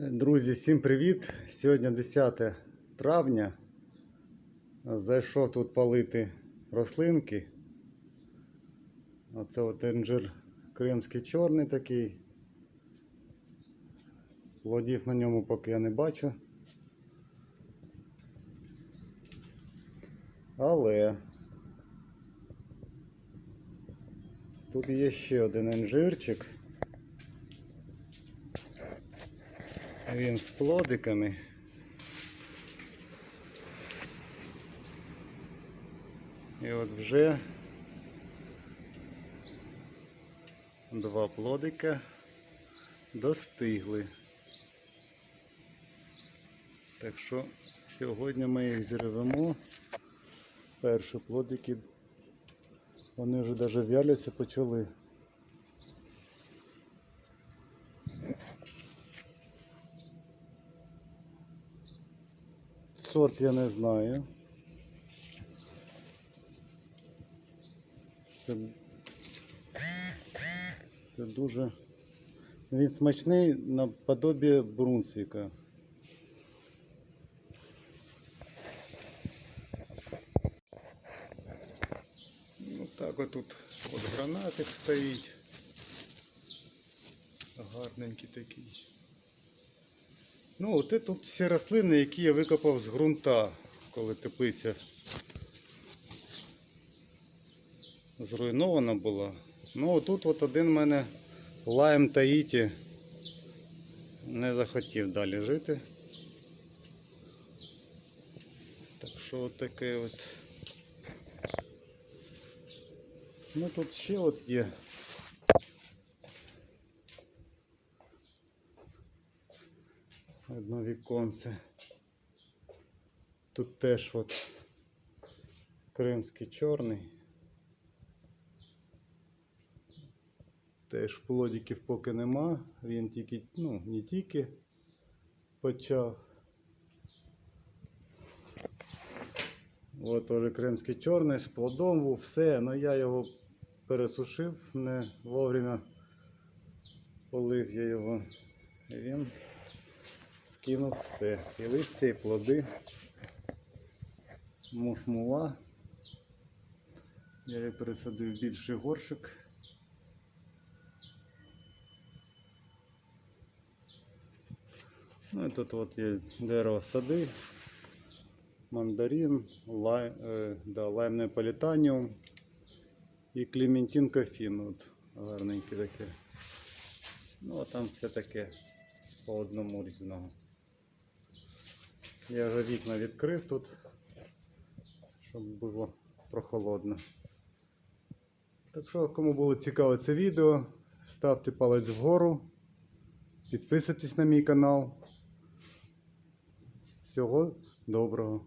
Друзі, всім привіт! Сьогодні 10 травня. Зайшов тут палити рослинки. Оце от інжир кримський чорний такий. Плодів на ньому поки я не бачу. Але тут є ще один інжирчик. Він з плодиками. І от вже два плодика достигли. Так що сьогодні ми їх зірвемо. Перші плодики, вони вже навіть в'яляться почали. Сорт я не знаю. Це, це дуже. Він смачний наподобие брунсвіка. Ну так от тут от гранатик стоїть. Гарненький такий. Ну, от тут всі рослини, які я викопав з ґрунта, коли теплиця зруйнована була. Ну, тут от один в мене лайм Таїті не захотів далі жити. Так що от таке от. Ну тут ще от є. Одно віконце. Тут теж от кримський чорний. Теж плодиків поки нема. Він тільки, ну, не тільки почав. От теж кримський чорний з плодом був, все, але я його пересушив не вовремя полив я його. І він скинув все. І листя, і плоди. Мушмула. Я її пересадив більший горшик. Ну і тут от є дерево сади, мандарин, лай, е, да, лайм неаполітаніум і клементин кофін. От гарненьке таке. Ну а там все таке по одному різного. Я вже вікна відкрив тут, щоб було прохолодно. Так що, кому було цікаво це відео, ставте палець вгору, підписуйтесь на мій канал. Всього доброго.